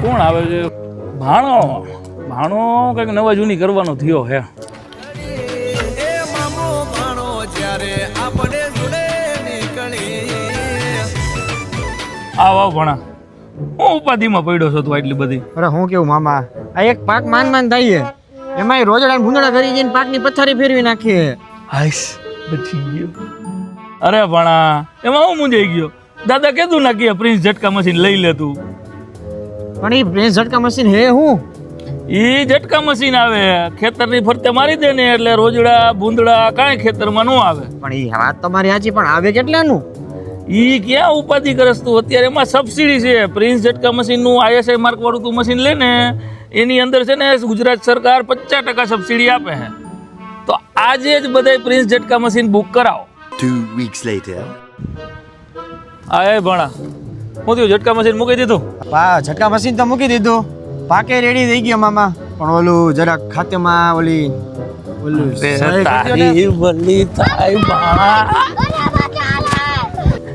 કોણ આવે છે? ભાણો. ભાણો કંઈક નવા જૂની કરવાનો થયો હે. એ મામો ભાણો જ્યારે આપણે આવ આવ ભણા. હું ઉપાધિમાં પડ્યો છો તું આટલી બધી. અરે હું કેવું મામા? આ એક પાક માન માન થાય છે. એમાંય રોજડા ભૂંદડા કરી જઈને પાકની પથારી ફેરવી નાખીએ હાઈસ બચી ગયો. અરે ભણા એમાં હું મૂંઝાઈ ગયો? દાદા કીધું ના કે પ્રિન્સ ઝટકા મશીન લઈ લે તું. પણ એ પ્રેસ ઝટકા મશીન હે હું? ઈ ઝટકા મશીન આવે. ખેતરની ફરતે મારી દે ને એટલે રોજડા ભૂંદડા કાંઈ ખેતરમાં ન આવે. પણ એ વાત તમારી સાચી પણ આવે કેટલાનું? ઈ ક્યાં ઉપાધિ કરસ તું અત્યારે એમાં સબસિડી છે. પ્રિન્સ ઝટકા મશીનનું આઈએસઆઈ માર્ક વાળું તું મશીન લે ને એની અંદર છે ને ગુજરાત સરકાર પચાસ ટકા સબસિડી આપે છે. તો આજે જ બધાય પ્રિન્સ ઝટકા મશીન બુક કરાવો. Two weeks later. આ ભણા. હું થયું ઝટકા મશીન મૂકી દીધું? પા ઝટકા મશીન તો મૂકી દીધું. પાકે રેડી થઈ ગયો મામા. પણ ઓલું જરાક ખાતેમાં ઓલી ઓલું. તારી બલી થાય